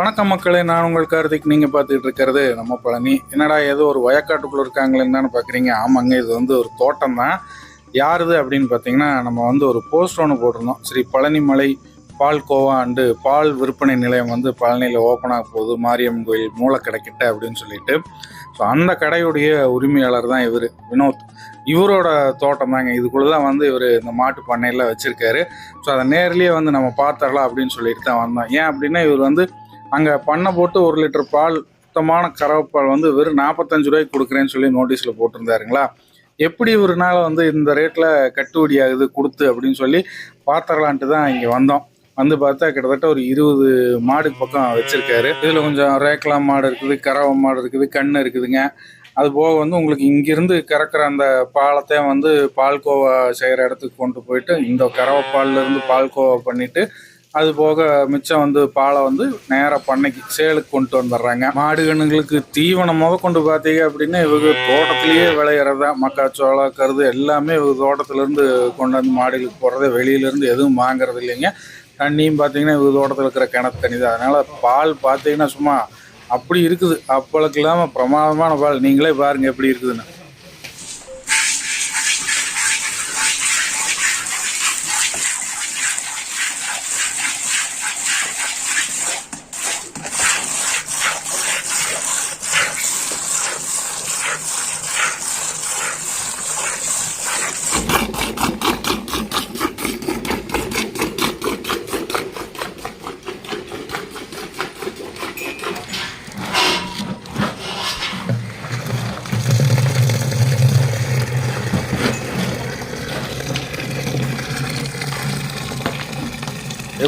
வணக்கம் மக்களே நான் உங்கள் கார்த்திக். நீங்கள் பார்த்துக்கிட்டு இருக்கிறது நம்ம பழனி. என்னடா ஏதோ ஒரு வயக்காட்டுக்குள்ளே இருக்காங்களேன்னு பார்க்குறீங்க? ஆமாங்க இது வந்து ஒரு தோட்டம் தான் யாருது அப்படின்னு பார்த்தீங்கன்னா நம்ம வந்து ஒரு போஸ்ட் ஒன்று போட்டிருந்தோம். ஸ்ரீ பழனிமலை பால் கோவா அண்டு பால் விற்பனை நிலையம் வந்து பழனியில் ஓப்பன் ஆக போகுது. மாரியம்மன் கோயில் மூலக்கடைக்கிட்ட அப்படின்னு சொல்லிட்டு. ஸோ அந்த கடையுடைய உரிமையாளர் தான் இவர் வினோத். இவரோட தோட்டம் தாங்க இதுக்குள்ளே தான் வந்து இவர் இந்த மாட்டு பண்ணையில் வச்சுருக்காரு. ஸோ அதை நேர்லேயே வந்து நம்ம பார்த்தரலாம் அப்படின்னு சொல்லிட்டு தான் வந்தோம். ஏன் அப்படின்னா இவர் வந்து அங்கே பண்ணை போட்டு ஒரு லிட்டர் பால் சுத்தமான கறவைப்பால் வந்து வெறும் நாற்பத்தஞ்சு ரூபாய்க்கு கொடுக்குறேன்னு சொல்லி நோட்டீஸில் போட்டிருந்தாருங்களா? எப்படி இவருனால வந்து இந்த ரேட்டில் கட்டுப்படி ஆகுது கொடுத்து அப்படின்னு சொல்லி பார்த்துடலான்ட்டு தான் இங்கே வந்தோம். வந்து பார்த்தா கிட்டத்தட்ட ஒரு இருபது மாடு பக்கம் வச்சுருக்காரு. இதில் கொஞ்சம் ரேக்லா மாடு இருக்குது கறவை மாடு இருக்குது கண் இருக்குதுங்க. அது போக வந்து உங்களுக்கு இங்கிருந்து கறக்கிற அந்த பாலத்தை வந்து பால்கோவா செய்கிற இடத்துக்கு கொண்டு போயிட்டு இந்த கறவை பால்லேருந்து பால்கோவா பண்ணிவிட்டு அது போக மிச்சம் வந்து பாலை வந்து நேராக பண்ணைக்கு சேலுக்கு கொண்டு வந்துடுறாங்க மாடு கண்ணுங்களுக்கு தீவனம் முத கொண்டு பார்த்தீங்க அப்படின்னா இவங்க தோட்டத்திலேயே விளையிறதா மக்காச்சோளம் கருது எல்லாமே இவங்க தோட்டத்திலேருந்து கொண்டு வந்து மாடுகளுக்கு போடுறது வெளியிலேருந்து எதுவும் வாங்குறது இல்லைங்க. தண்ணியும் பார்த்தீங்கன்னா இவங்க தோட்டத்தில் இருக்கிற கிணத்து தண்ணி தான். அதனால் பால் பார்த்தீங்கன்னா சும்மா அப்படி இருக்குது. அப்பளுக்கு இல்லாமல் பிரமாதமான பால். நீங்களே பாருங்கள் எப்படி இருக்குதுன்னு.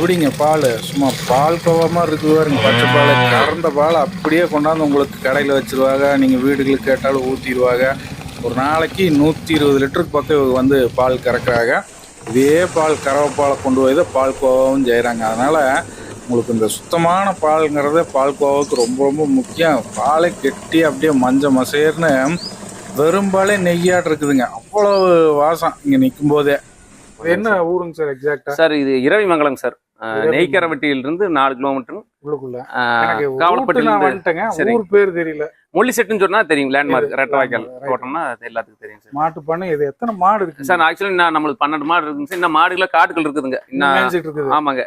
எப்படிங்க பால்? சும்மா பால் கோவமாக இருக்குது பாருங்க. பச்சை பால் கறந்த பால் அப்படியே கொண்டாந்து உங்களுக்கு கடையில் வச்சிருவாங்க. நீங்கள் வீடுகளுக்கு கேட்டாலும் ஊற்றிடுவாங்க ஒரு நாளைக்கு நூற்றி இருபது லிட்டருக்கு பக்கம் வந்து பால் கறக்குறாங்க. இதே பால் கறவை பாலை கொண்டு போய் தான் பால் கோவாவும் செய்கிறாங்க அதனால் உங்களுக்கு இந்த சுத்தமான பால்ங்கிறது பால் கோவாவுக்கு ரொம்ப ரொம்ப முக்கியம். பாலை கெட்டி அப்படியே மஞ்சள் மசேர்னு வெறும் பாலே நெய்யாட்டு இருக்குதுங்க. அவ்வளோ வாசம் இங்கே நிற்கும் போதே என்ன ஊருங்க சார் எக்ஸாக்டா சார் இது இரவிமங்கலம் சார். நெய்க்கரவட்டியிலிருந்து நாலு கிலோமீட்டர் உள்ளுக்குள்ள. வந்துட்டேங்க. ஊர் பேர் தெரியல. மொழி செட்டுன்னு சொன்னா தெரியும் லேண்ட்மார்க் சரி, ரெட்டவாய்க்கால். தோட்டம்னா அது எல்லாத்துக்கும் தெரியும் சார். மாட்டு பண்ணை இது எத்தனை மாடு இருக்கு சார் ஆக்சுவலி நான் நம்மளுக்கு பன்னெண்டு மாடு இருக்குங்க இன்னும் மாடுகள காட்டுகள் இருக்குதுங்க. இன்னும் ஆமாங்க.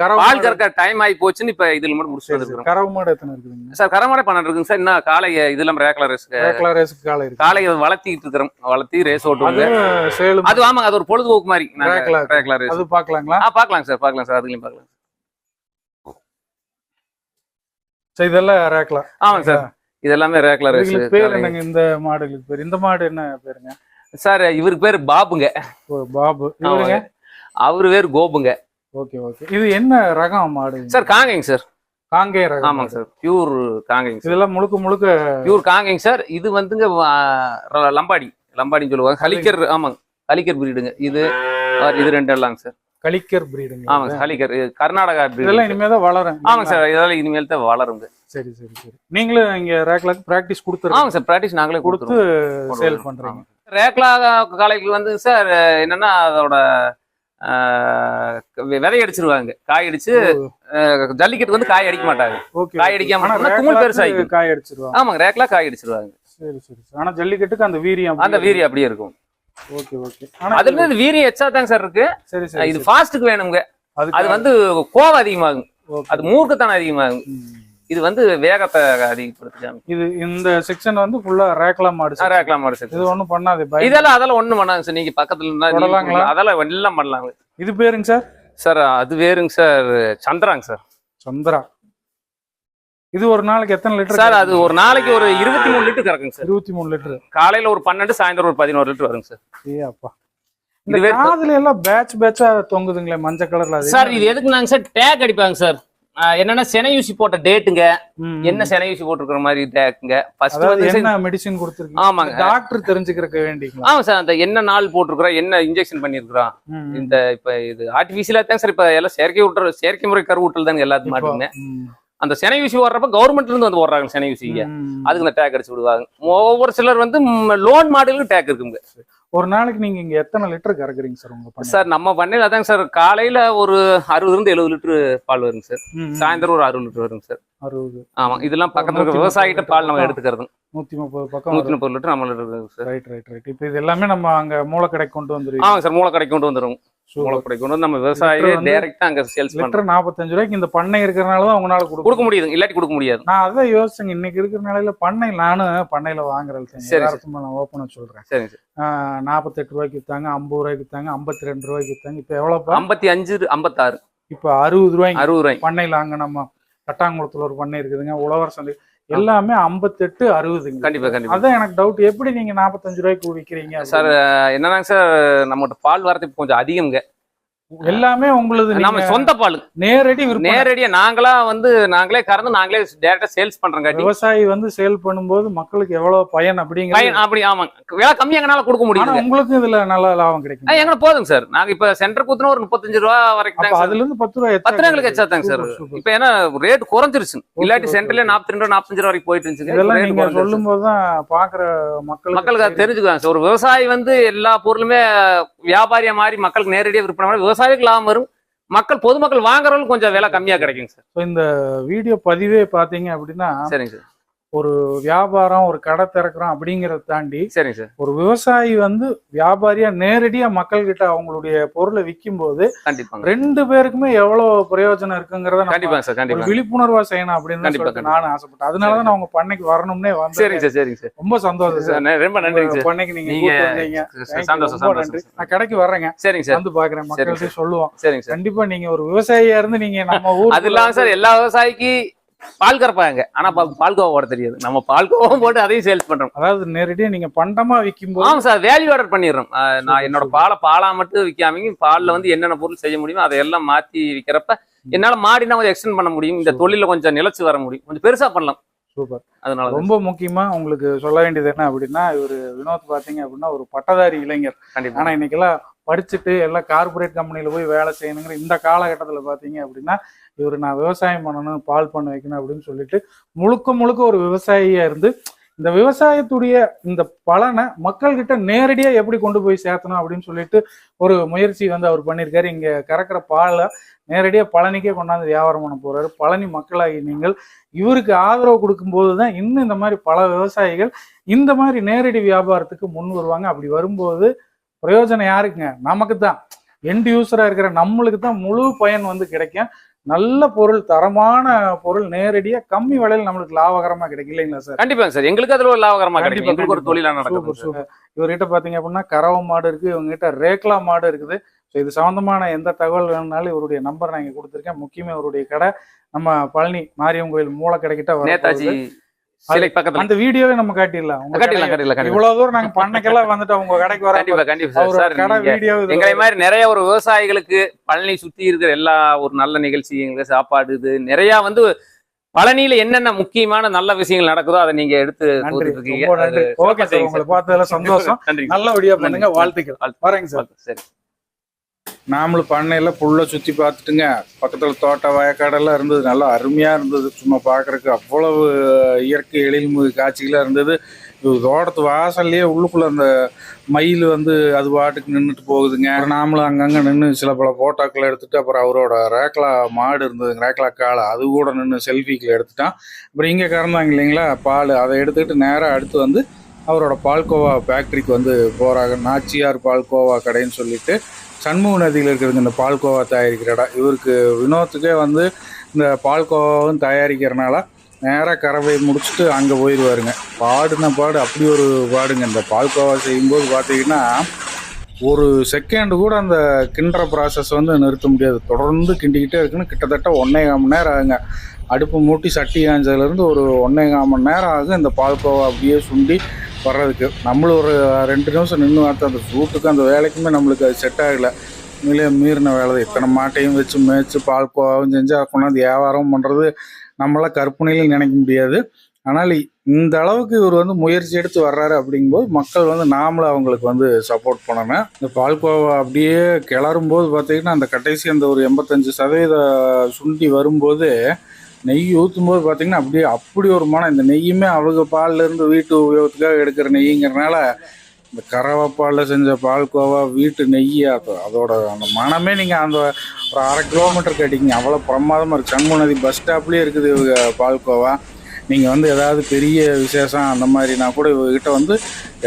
கறவை பால் மாடு- கறக்க டைம் ஆகி போச்சுன்னு இப்ப இதுல மட்டும் சரி, சரி. வந்துருக்கோம் கறவை மாடு எத்தனை இருக்குதுங்க? சார் கரமாடே பன்னெண்டு இருக்குங்க சார். இன்னும் காலை இதெல்லாம் ரேக்லா ரேஸ் ரேக்லா ரேஸுக்கு காலை காலை வளர்த்திட்டு இருக்கிறோம். வளர்த்தி ரேஸ் ஓட்டுவாங்க அது ஆமாங்க அது ஒரு பொழுதுபோக்கு மாதிரி. ரேக்லா ரேஸ் அது பாக்கலாங்களா ஆ பார்க்கலாம் சார் பார்க்கலாம் சார். அதுலயும் பார்க்கலாம் சரி. இதெல்லாம் ரேக்லா ஆமாங்க சார். இது எல்லாமே ரேக்லா ரேஸ் இதுகளுக்கு பேர் என்னங்க இந்த மாடுகளுக்கு பேர்? இந்த மாடு என்ன பேருங்க? சார் இவருக்கு பேர் பாபுங்க. பாபு. இவருங்க? அவரு பேர் கோபுங்க. Okay okay. இது என்ன ரகம் மாடு? சார் காங்கேங்க சார். காங்கேய ரகம் ஆமாங்க சார். பியூர் காங்கேங்க இதெல்லாம் முழுக்க முழுக்க பியூர் காங்கேங்க சார். இது வந்துங்க லம்பாடி. லம்பாடின்னு சொல்லுவாங்க. ஹலிக்கர் ஆமாங்க. ஹலிக்கர் பிரீடுங்க இது இது ரெண்டு எல்லாங்க சார். கலிக்கர் பிரீடுங்க ஆமாங்க ஹலிக்கர் இது கர்நாடகா. இதெல்லாம் இனிமே தான் வளரும். ஆமாங்க சார் இதெல்லாம் இனிமேல் தான் வளருங்க சரி சரி சரி. நீங்களும் இங்க ரேக்லாக்கு பிராக்டிஸ் கொடுத்துருங்க. ஆமாங்க சார் ப்ராக்டிஸ் நாங்களே கொடுத்து சேல் பண்றீங்க. ரேக்லா காலைக்கு வந்து சார் என்னன்னா அதோட விதை அடிச்சிருவாங்க. காய் அடிச்சு ஜல்லிக்கட்டு வந்து காய் அடிக்க மாட்டாங்க. காய் அடிக்காம குமிழ் பெருசாகி காய் அடிச்சிருவாங்க. ஆமாங்க ரேக்லா காய் அடிச்சிருவாங்க. சரி சரி சரி. ஆனா ஜல்லிக்கட்டுக்கு அந்த வீரியம் அந்த வீரியம் அப்படியே இருக்கும். Okay okay. அதுல இருந்து வீரியம் எச்சா தாங்க சார் இருக்கு. சரி சரி இது ஃபாஸ்ட்டுக்கு வேணுங்க. அது வந்து கோவம் அதிகமாகும். அது மூர்க்கத்தனம் அதிகமாகும். இது வந்து வேகத்தை அதிகப்படுத்தி இது இந்த செக்ஷன் வந்து ஃபுல்லா ரேக்லா மாடு. ரேக்லாம் மாடு இது சேர்த்து ஒண்ணும் பண்ணாது இதெல்லாம் அதெல்லாம் ஒண்ணும் பண்ணாங்க சார். நீங்க பக்கத்துல இருந்தா. அதெல்லாம் எல்லாம் பண்ணலாங்க. இது பேருங்க சார்? சார் அது வேறுங்க சார். சந்திராங்க சார். சந்திரா. இது ஒரு நாளைக்கு எத்தனை லிட்டர் சார் அது ஒரு நாளைக்கு ஒரு இருபத்தி மூணு லிட்டர் கறக்குங்க சார். இருபத்தி மூணு லிட்டர். காலையில ஒரு பன்னெண்டு சாயந்தரம் ஒரு பதினோரு லிட்டர் வருங்க சார். ஏ அப்பா. இந்த காதுல எல்லாம் பேட்ச் பேட்சா தொங்குதுங்களே மஞ்சள் கலர்ல சார் இது எதுக்கு நாங்க சார்? டேக் அடிப்பாங்க சார். என்னன்னா செனை ஊசி போட்ட டேட்டுங்க. என்ன செனை ஊசி போட்டிருக்கிற மாதிரி டேக்குங்க ஃபர்ஸ்ட் வந்து என்ன மெடிசின் கொடுத்துருக்கீங்க? ஆமாங்க. டாக்டர் தெரிஞ்சுக்கிறக்க வேண்டிங்களா? ஆமா சார் அந்த என்ன நாள் போட்டிருக்கிறோம் என்ன இன்ஜெக்ஷன் பண்ணிருக்கிறோம். இந்த இப்ப இது ஆர்டிபிஷியலா தான் சார் இப்ப எல்லாம் செயற்கை ஊட்டல் செயற்கை முறை கரு ஊட்டல் தாங்க எல்லாத்துக்கும் மாட்டுங்க. அந்த செனை ஊசி ஓடுறப்ப கவர்மெண்ட்ல இருந்து வந்து ஓடுறாங்க செனை ஊசிங்க. அதுக்கு இந்த டேக் அடிச்சு விடுவாங்க. ஒவ்வொரு சிலர் வந்து லோன் மாடலுக்கு டேக் இருக்குங்க ஒரு நாளைக்கு நீங்க இங்க எத்தனை லிட்டர் கறக்குறீங்க சார் உங்க? சார் நம்ம பண்ணையில அதாங்க சார். காலையில ஒரு அறுபதுல இருந்து எழுபது லிட்டர் பால் வருங்க சார். சாயந்தரம் ஒரு அறுபது லிட்டர் வருங்க சார். அறுபது. ஆமா இதெல்லாம் பக்கத்துல இருக்க விவசாயிகிட்ட பால் நம்ம எடுத்துக்கிறது நூத்தி முப்பது பக்கம் நூத்தி முப்பது லிட்டர் நம்ம ரைட் ரைட் ரைட் இப்போ இது எல்லாமே நம்ம அங்க மூலக்கடை கொண்டு வந்துருவீங்க. ஆமாங்க சார் மூலக்கடை கொண்டு வந்துடும் கொண்டு வந்து நம்ம விவசாயியே டைரக்டா அங்க சேல்ஸ் லிட்டர் நாற்பத்தஞ்சு ரூபாய்க்கு இந்த பண்ணை இருக்கிறனால தான் உங்களால கொடுக்க கொடுக்க முடியுது. இல்லாட்டி கொடுக்க முடியாது. நான் அதான் யோசிச்சேங்க. இன்னைக்கு இருக்கிற நிலையில பண்ணை நானும் பண்ணையில வாங்குறேன் சரி, நான் ஓப்பனா சொல்றேன். சார் நாற்பத்தெட்டு ரூபாய்க்கு வித்தாங்க ஐம்பது ரூபாய்க்கு வித்தாங்க ஐம்பத்தி ரெண்டு ரூபாய்க்கு வித்தாங்க. இப்போ எவ்வளோப்பா ஐம்பத்தி அஞ்சு ஐம்பத்தாறு. இப்போ அறுபது ரூபாய்க்கு அறுபது ரூபாய் பண்ணையில அங்க நம்ம கட்டாங்குளத்துல ஒரு பண்ணை இருக்குதுங்க. உழவர் சந்தை. எல்லாமே ஐம்பத்தெட்டு அறுபதுங்க. கண்டிப்பா கண்டிப்பா. அதான் எனக்கு டவுட் எப்படி நீங்க நாற்பத்தஞ்சு ரூபாய்க்கு விற்கிறீங்க சார் என்னன்னாங்க சார் நம்மகிட்ட பால் வரது இப்ப கொஞ்சம் அதிகம்ங்க. எல்லாமே உங்களது நம்ம சொந்த பால். நேரடி நேரடியா நாங்களா வந்து நாங்களே கறந்து நாங்களே டேரக்டா சேல்ஸ் பண்றோம் விவசாயி வந்து சேல் பண்ணும்போது மக்களுக்கு எவ்வளவு பயன் அப்படிங்கிறது பையன் அப்படி ஆமாங்க. விலை கம்மி எங்கனால கொடுக்க ஆனா முடியுது. உங்களுக்கு இதுல நல்ல லாபம் கிடைக்கும். எங்க போதுங்க சார். நாங்க இப்ப சென்டர் குத்துனா ஒரு முப்பத்தஞ்சு ரூபா வரைக்கும் அதுல இருந்து பத்து ரூபாய் பத்து ரூபாய்க்கு எச்சா தாங்க சார். இப்ப ஏன்னா ரேட் குறைஞ்சிருச்சு. இல்லாட்டி சென்டர்ல. நாற்பத்தி ரெண்டு நாற்பத்தஞ்சு ரூபா வரைக்கும் போயிட்டு இருந்துச்சுங்க. இதெல்லாம் நீங்க. சொல்லும் போதுதான் பாக்குற மக்களுக்கு மக்களுக்கு அது தெரிஞ்சுக்குவாங்க சார். ஒரு விவசாயி வந்து எல்லா பொருளுமே வியாபாரியா மாறி மக்களுக்கு நேரடியாக விற்பனை பண்ணா விவசாயிக்கு லாபம் வரும். மக்கள் பொதுமக்கள் வாங்குறவங்களுக்கு கொஞ்சம் விலை கம்மியா கிடைக்குங்க சார். இந்த வீடியோ பதிவே பாத்தீங்க அப்படின்னா சரிங்க சார். ஒரு வியாபாரம் ஒரு கடை திறக்கிறோம் அப்படிங்கறத தாண்டி சரிங்க சார். ஒரு விவசாயி வந்து வியாபாரியா நேரடியா மக்கள் கிட்ட அவங்களுடைய பொருளை விற்கும் போது ரெண்டு பேருக்குமே எவ்வளவு பிரயோஜனம் இருக்குங்கிறத சார் கண்டிப்பா. விழிப்புணர்வா செய்யணும் அப்படின்னு சொல்லிட்டு நானும் ஆசைப்பட்டேன். அதனாலதான் நான் உங்க பண்ணைக்கு வரணும்னே வந்து சரிங்க சார் சரிங்க சார். ரொம்ப சந்தோஷம் சார் ரொம்ப உங்க சார். பண்ணைக்கு நீங்க. சந்தோஷம் ரொம்ப நன்றி. நான் கடைக்கு வர்றேங்க சரிங்க சார். வந்து பாக்குறேன். மக்கள்கிட்ட சொல்லுவோம். சரிங்க சார். கண்டிப்பா நீங்க ஒரு விவசாயியா இருந்து நீங்க நம்ம ஊர் அது இல்லாம சார் எல்லா விவசாயிக்கு பால் கறப்பாங்க. ஆனா பால்கோவா போட தெரியாது. நம்ம பால்கோவாவும் போட்டு அதையும் சேல்ஸ் பண்றோம். அதாவது நேரடியா நீங்க பண்டமா விற்கும் போது ஆமா சார் வேல்யூ ஆர்டர் பண்ணிடுறோம். நான் என்னோட. பாலை பாலா மட்டும் விற்காமங்க பால்ல வந்து என்னென்ன பொருள் செய்ய முடியுமோ அதையெல்லாம் மாத்தி விற்கிறப்ப என்னால மாடினா கொஞ்சம் எக்ஸ்டெண்ட் பண்ண முடியும். இந்த. தொழில கொஞ்சம் நிலைச்சு வர முடியும். கொஞ்சம் பெருசா பண்ணலாம். சூப்பர். அதனால தான். ரொம்ப முக்கியமா உங்களுக்கு சொல்ல வேண்டியது என்ன அப்படின்னா இவர் வினோத் பாத்தீங்க அப்படின்னா ஒரு பட்டதாரி இளைஞர். கண்டிப்பா. ஆனா இன்னைக்கெல்லாம் படிச்சுட்டு எல்லாம் கார்ப்பரேட் கம்பெனியில் போய் வேலை செய்யணுங்கிற இந்த காலகட்டத்தில் பார்த்தீங்க அப்படின்னா இவர் நான் விவசாயம் பண்ணணும் பால் பண்ண வைக்கணும் அப்படின்னு சொல்லிட்டு முழுக்க முழுக்க ஒரு விவசாயியாக இருந்து இந்த விவசாயத்துடைய இந்த பலனை மக்கள்கிட்ட நேரடியாக எப்படி கொண்டு போய் சேர்த்தணும் அப்படின்னு சொல்லிட்டு ஒரு முயற்சி வந்து அவர் பண்ணியிருக்காரு. இங்கே கறக்கிற பாலை நேரடியாக பழனிக்கே கொண்டாந்து வியாபாரம் பண்ண போகிறாரு பழனி மக்களாகி நீங்கள் இவருக்கு ஆதரவு கொடுக்கும்போது தான் இன்னும் இந்த மாதிரி பல விவசாயிகள் இந்த மாதிரி நேரடி வியாபாரத்துக்கு முன் வருவாங்க. அப்படி வரும்போது பிரயோஜனம் யாருக்குங்க? நமக்கு தான் எண்ட் யூஸரா இருக்கிற நம்மளுக்கு தான் முழு பயன் வந்து கிடைக்கும். நல்ல பொருள் தரமான பொருள் நேரடியா கம்மி விலையில நம்மளுக்கு லாபகரமா கிடைக்கும். இல்லைங்களா சார்? கண்டிப்பாங்க சார். எங்களுக்கு அதுல ஒரு லாபகரமா கண்டிப்பா, கிடைக்கும் எங்களுக்கு ஒரு கண்டிப்பா. தொழிலா நடக்கும் இவர்கிட்ட பாத்தீங்க அப்படின்னா கறவை மாடு இருக்கு இவங்ககிட்ட ரேக்லா மாடு இருக்குது. ஸோ இது சம்பந்தமான எந்த தகவல் வேணும்னாலும் இவருடைய நம்பர் நான் இங்க கொடுத்துருக்கேன். முக்கியமா இவருடைய கடை. நம்ம பழனி மாரியம் கோயில் மூல கடைக்கிட்ட நேதாஜி வரப்போகுது. சிலை பக்கத்துல. அந்த வீடியோவே நம்ம காட்டிடலாம். கட்டிடலாம் கட்டிடலாம் இவ்வளவு தூரம் நாங்க பண்ணைக்கெல்லாம் வந்துட்டு உங்க கடைக்கு வர கண்டிப்பா கண்டிப்பா சார். வீடியோ எங்களை மாதிரி நிறைய ஒரு விவசாயிகளுக்கு பழனி சுத்தி இருக்கிற எல்லா ஒரு நல்ல நிகழ்ச்சி எங்களுக்கு சாப்பாடு இது. நிறைய வந்து பழனியில என்னென்ன முக்கியமான நல்ல விஷயங்கள் நடக்குதோ அதை நீங்க எடுத்து இருக்கீங்க. Okay sir. உங்களை பார்த்ததுல சந்தோஷம். நன்றி. நல்லபடியா பண்ணுங்க. வாழ்த்துக்கள். வாழ்த்து. வரேங்க சார். சரி. நாமளும் பண்ணையில் புல்ல சுற்றி பார்த்துட்டுங்க. பக்கத்தில் தோட்ட வயக்காடெல்லாம் இருந்தது நல்லா அருமையாக இருந்தது. சும்மா பார்க்கறதுக்கு அவ்வளவு இயற்கை எழில்முக காட்சிகளாக இருந்தது. தோட்டத்து வாசல்லையே உள்ளுக்குள்ளே அந்த மயில் வந்து அது பாட்டுக்கு நின்றுட்டு போகுதுங்க. நாமளும் அங்கங்கே நின்று சில பல ஃபோட்டோக்களை எடுத்துகிட்டு அப்புறம் அவரோட ரேக்லா மாடு இருந்ததுங்க ரேக்லா காளை. அது கூட நின்று செல்ஃபிக்கில் எடுத்துட்டான். அப்புறம் இங்கே கறந்தாங்க இல்லைங்களா பால். அதை எடுத்துக்கிட்டு நேராக அடுத்து வந்து அவரோட பால்கோவா ஃபேக்ட்ரிக்கு வந்து போகிறாங்க நாச்சியார் பால்கோவா கடைன்னு சொல்லிட்டு சண்முக நதியில் இருக்கிறது இந்த பால்கோவா தயாரிக்கிற இடம். இவருக்கு வினோத்துக்கே வந்து இந்த பால்கோவாவும் தயாரிக்கிறனால நேராக கறவை முடிச்சுட்டு அங்கே போயிடுவாருங்க பாடுன பாடு அப்படி ஒரு பாடுங்க. இந்த பால்கோவா செய்யும்போது பார்த்தீங்கன்னா ஒரு செகண்ட் கூட அந்த கிண்டுற ப்ராசஸ் வந்து நிறுத்த முடியாது. தொடர்ந்து கிண்டிக்கிட்டே இருக்குன்னு கிட்டத்தட்ட ஒன்றே கால் மணி நேரம் ஆகுங்க. அடுப்பு மூட்டி சட்டி காஞ்சதுலேருந்து ஒரு ஒன்றே கால் மணி நேரம் ஆகும் இந்த பால்கோவா அப்படியே சுண்டி வர்றதுக்கு. நம்மளும் ஒரு ரெண்டு நிமிஷம் நின்று பார்த்து அந்த சூட்டுக்கு அந்த வேலைக்குமே நம்மளுக்கு அது செட் ஆகலை. உண்மையிலே மீறின வேலை தான். இத்தனை மாட்டையும் வச்சு மேய்ச்சி பால்கோவாவும் செஞ்சு அதை கொண்டாந்து வியாபாரம் பண்ணுறது நம்மளாம் கற்பனையில் நினைக்க முடியாது. ஆனால் இந்த அளவுக்கு இவர் வந்து முயற்சி எடுத்து வர்றாரு அப்படிங்கும்போது மக்கள் வந்து நாமளும் அவங்களுக்கு வந்து சப்போர்ட் பண்ணணும். இந்த பால்கோவா அப்படியே கிளறும் போது பார்த்தீங்கன்னா அந்த கடைசி அந்த ஒரு எண்பத்தஞ்சு சதவீத சுண்டி வரும்போது நெய் ஊற்றும் போது பார்த்தீங்கன்னா அப்படியே அப்படி ஒரு மனம். இந்த நெய்யுமே அவங்க பால்லேருந்து வீட்டு உபயோகத்துக்காக எடுக்கிற நெய்ங்கிறனால இந்த கறவை பாலில் செஞ்ச பால்கோவா வீட்டு நெய்யா அதோட அந்த மனமே நீங்கள் அந்த ஒரு அரை கிலோமீட்டருக்கு அடிக்கிங்க அவ்வளோ பிரமாதமாக இருக்குது சண்முக நதி பஸ் ஸ்டாப்லேயே இருக்குது இவங்க பால்கோவா நீங்கள் வந்து ஏதாவது பெரிய விசேஷம் அந்த மாதிரினா கூட இவங்ககிட்ட வந்து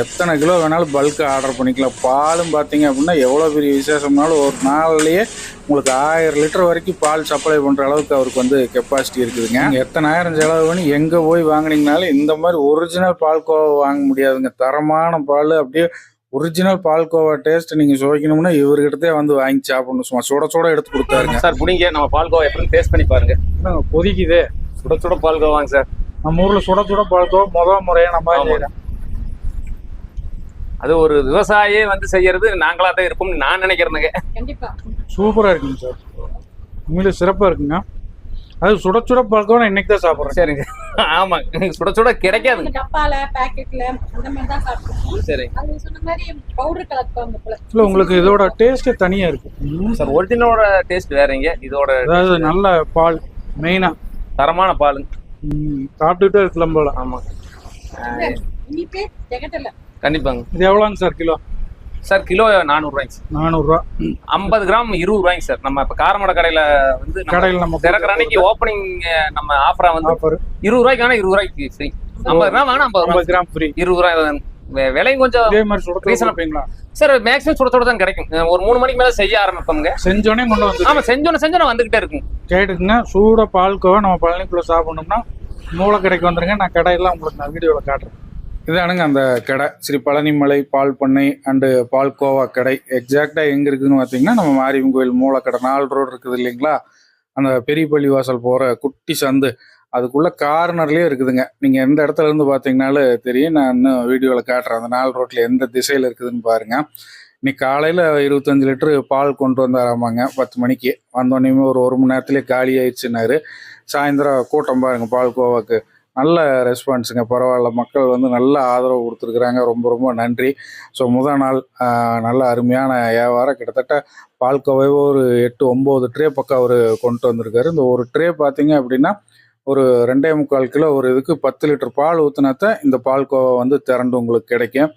எத்தனை கிலோ வேணாலும் பல்க்கு ஆர்டர் பண்ணிக்கலாம். பாலும் பார்த்தீங்க அப்படின்னா எவ்வளோ பெரிய விசேஷம்னாலும் ஒரு நாள்லயே உங்களுக்கு ஆயிரம் லிட்டர் வரைக்கும் பால் சப்ளை பண்ணுற அளவுக்கு அவருக்கு வந்து கெப்பாசிட்டி இருக்குதுங்க. நீங்கள் எத்தனை ஆயிரம் செலவு பண்ணி எங்கே போய் வாங்குனீங்கனாலும் இந்த மாதிரி ஒரிஜினல் பால்கோவா வாங்க முடியாதுங்க. தரமான பால் அப்படியே ஒரிஜினல் பால்கோவா டேஸ்ட் நீங்கள் சுவைக்கணும்னா இவர்கிட்டதே வந்து வாங்கி சாப்பிடணும். சும்மா சுட சுட எடுத்து கொடுத்தாருங்க. சார் புடிங்க. நம்ம பால்கோவா எப்படின்னு டேஸ்ட் பண்ணி பாருங்க. கொதிக்குது. சுட சுட பால்கோவாங்க சார். நம்ம ஊரில் சுட சுட பால்கோவா முதல் முறையாக நம்ம ஆமா. செய்கிறோம் அது ஒரு விவசாயியே வந்து செய்யறது நாங்களா தான் இருப்போம்னு நான் நினைக்கிறேனுங்க. கண்டிப்பா. சூப்பராக இருக்குங்க சார். உண்மையிலே சிறப்பாக இருக்குங்க. அது சுட சுட நான் இன்னைக்கு தான் சாப்பிட்றேன் சரிங்க. ஆமா. சுட சுட கிடைக்காதுங்க. இந்த டப்பால பாக்கெட்ல அந்த மாதிரி தான் சாப்பிட்டுருக்கோம். சரி. அது சொன்ன மாதிரி பவுடர் போல. இல்லை உங்களுக்கு இதோட டேஸ்ட்டே தனியாக இருக்கு. சார் ஒரிஜினலோட டேஸ்ட் வேறங்க. இதோட அதாவது நல்ல பால் மெயினாக தரமான பாலுங்க. சாப்பிட்டுட்டே இருக்கலாம் போல. ஆமா. கண்டிப்பாங்க. இது எவ்வளோங்க சார் கிலோ? சார் கிலோ நானூறு ரூபாய்ங்க சார். நானூறுரூவா ஐம்பது கிராம் இருபது ரூபாய்ங்க சார். நம்ம இப்ப காரமட கடையில வந்து கடையில் நம்ம திறக்கிற அன்னைக்கு ஓப்பனிங் நம்ம ஆஃபரா வந்து ஆஃபர் இருபது ரூபாய்க்கு வேணா இருபது ரூபாய்க்கு ஃப்ரீ ஐம்பது கிராம் வேணா ஐம்பது கிராம் ஃப்ரீ இருபது ரூபாய் விலையும் கொஞ்சம் இதே மாதிரி சுட Reasonable. வைப்பீங்களா சார் மேக்ஸிமம் சுட சுட தான் கிடைக்கும். ஒரு மூணு மணிக்கு மேல செய்ய ஆரம்பிப்போங்க செஞ்சோடனே கொண்டு வந்து ஆமா செஞ்சோன்னு செஞ்சோன்னு வந்துகிட்டே இருக்கும். கேட்டுக்குங்க. சூட பால்கோவா நம்ம பழனிக்குள்ளே சாப்பிடணும்னா மூளை கடைக்கு வந்துடுங்க நான் கடையெல்லாம் உங்களுக்கு நான் வீடியோவில் காட்டுறேன். இதானுங்க அந்த கடை? ஸ்ரீ பழனிமலை பால் பண்ணை அண்டு பால்கோவா கடை. எக்ஸாக்டாக எங்கே இருக்குதுன்னு பார்த்தீங்கன்னா நம்ம மாரியம்மன் கோயில் மூளைக்கடை நாலு ரோடு இருக்குது இல்லைங்களா? அந்த பெரிய பள்ளி வாசல் போகிற குட்டி சந்து. அதுக்குள்ள கார்னர்லேயே இருக்குதுங்க. நீங்கள் எந்த இடத்துல இருந்து பார்த்தீங்கனாலும் தெரியும். நான் இன்னும் வீடியோவில் காட்டுறேன். அந்த நாலு ரோட்டில் எந்த திசையில் இருக்குதுன்னு பாருங்கள் இன்னைக்கு காலையில் இருபத்தஞ்சி லிட்டரு பால் கொண்டு வந்தாராமாங்க. பத்து மணிக்கு. வந்தோடனே ஒரு ஒரு மணி நேரத்துலேயே காலி ஆயிடுச்சுன்னாரு. சாயந்தரம் கூட்டம் பாருங்கள் பால் கோவாக்கு. நல்ல ரெஸ்பான்ஸுங்க. பரவாயில்ல. மக்கள் வந்து நல்ல ஆதரவு கொடுத்துருக்குறாங்க. ரொம்ப ரொம்ப நன்றி. ஸோ முதல் நாள் நல்ல அருமையான வியாபாரம். கிட்டத்தட்ட பால்கோவை ஒரு எட்டு ஒம்பது ட்ரே பக்கம் அவர் கொண்டு வந்திருக்காரு. இந்த ஒரு ட்ரே பார்த்தீங்க அப்படின்னா ஒரு ரெண்டே முக்கால் கிலோ ஒரு இதுக்கு பத்து லிட்டர் பால் ஊற்றினாத்த இந்த பால்கோவா வந்து திரண்டு உங்களுக்கு கிடைக்கும்.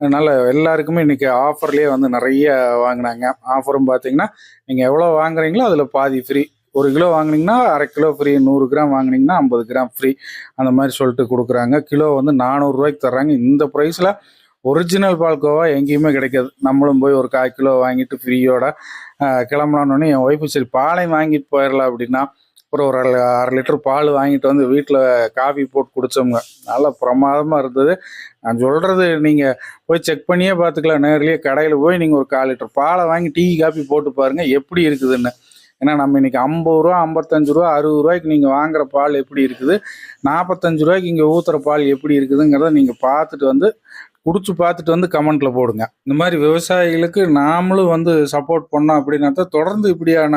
அதனால் எல்லாருக்குமே இன்றைக்கி ஆஃபர்லேயே வந்து நிறைய வாங்கினாங்க. ஆஃபரும் பார்த்தீங்கன்னா நீங்கள் எவ்வளோ வாங்குறீங்களோ அதில் பாதி ஃப்ரீ ஒரு கிலோ வாங்கினீங்கன்னா அரை கிலோ ஃப்ரீ நூறு கிராம் வாங்குனீங்கன்னா ஐம்பது கிராம் ஃப்ரீ அந்த மாதிரி சொல்லிட்டு கொடுக்குறாங்க. கிலோ வந்து நானூறுரூவாய்க்கு தர்றாங்க. இந்த ப்ரைஸில் ஒரிஜினல் பால்கோவா எங்கேயுமே கிடைக்காது. நம்மளும் போய் ஒரு கால் கிலோ வாங்கிட்டு ஃப்ரீயோட கிளம்பலான்னு என் ஒய்ஃபு சரி பாலை வாங்கிட்டு போயிடலாம் அப்படின்னா அப்புறம் ஒரு அரை அரை லிட்டர் பால் வாங்கிட்டு வந்து வீட்டில் காஃபி போட்டு குடித்தோங்க நல்லா பிரமாதமாக இருந்தது. நான் சொல்கிறது நீங்கள் போய் செக் பண்ணியே பார்த்துக்கலாம். நேர்லேயே கடையில் போய் நீங்கள் ஒரு கால் லிட்டர் பாலை வாங்கி டீ காஃபி போட்டு பாருங்கள் எப்படி இருக்குதுன்னு. ஏன்னா நம்ம இன்றைக்கி ஐம்பது ரூபா ஐம்பத்தஞ்சு ரூபா அறுபது ரூபாய்க்கு நீங்கள் வாங்குற பால் எப்படி இருக்குது? நாற்பத்தஞ்சு ரூபாய்க்கு இங்கே ஊற்றுற பால் எப்படி இருக்குதுங்கிறத நீங்கள் பார்த்துட்டு வந்து குடிச்சு பார்த்துட்டு வந்து கமெண்ட்ல போடுங்க. இந்த மாதிரி விவசாயிகளுக்கு நாமளும் வந்து சப்போர்ட் பண்ணோம் அப்படின்னா தான் தொடர்ந்து இப்படியான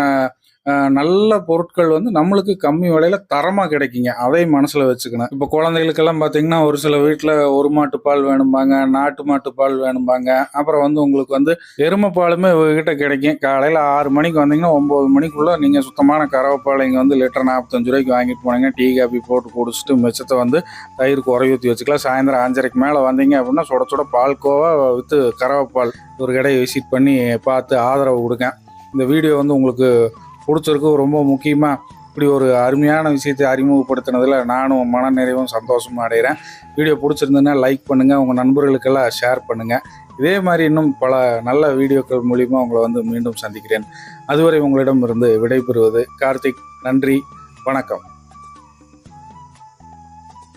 நல்ல பொருட்கள் வந்து நம்மளுக்கு கம்மி விலையில தரமா கிடைக்குங்க. அதையும் மனசுல வச்சுக்கணும். இப்போ குழந்தைகளுக்கெல்லாம் பார்த்தீங்கன்னா ஒரு சில வீட்டில் ஒரு மாட்டு பால் வேணும்பாங்க நாட்டு மாட்டு பால் வேணும்பாங்க. அப்புறம் வந்து உங்களுக்கு வந்து எருமை பாலுமே கிட்ட கிடைக்கும். காலையில் ஆறு மணிக்கு வந்தீங்கன்னா ஒம்பது மணிக்குள்ள நீங்கள் சுத்தமான கறவை இங்கே வந்து லிட்டர் நாற்பத்தஞ்சு ரூபாய்க்கு வாங்கிட்டு போனீங்க டீ காபி போட்டு குடிச்சிட்டு மிச்சத்தை வந்து தயிர் குறை ஊற்றி வச்சுக்கலாம். சாயந்தரம் அஞ்சரைக்கு மேலே வந்தீங்க அப்படின்னா சுட சுட பால்கோவா வித்து கறவைப்பால் ஒரு கடையை விசிட் பண்ணி பார்த்து ஆதரவு கொடுங்க. இந்த வீடியோ வந்து உங்களுக்கு பிடிச்சிருக்கு ரொம்ப முக்கியமாக இப்படி ஒரு அருமையான விஷயத்தை அறிமுகப்படுத்தினதில் நானும் மன நிறைவும் சந்தோஷமும் அடைகிறேன் வீடியோ பிடிச்சிருந்ததுன்னா லைக் பண்ணுங்கள் உங்கள் நண்பர்களுக்கெல்லாம் ஷேர் பண்ணுங்கள் இதே மாதிரி இன்னும் பல நல்ல வீடியோக்கள் மூலிமா உங்களை வந்து மீண்டும் சந்திக்கிறேன். அதுவரை உங்களிடம் இருந்து விடைபெறுவது கார்த்திக். நன்றி வணக்கம்.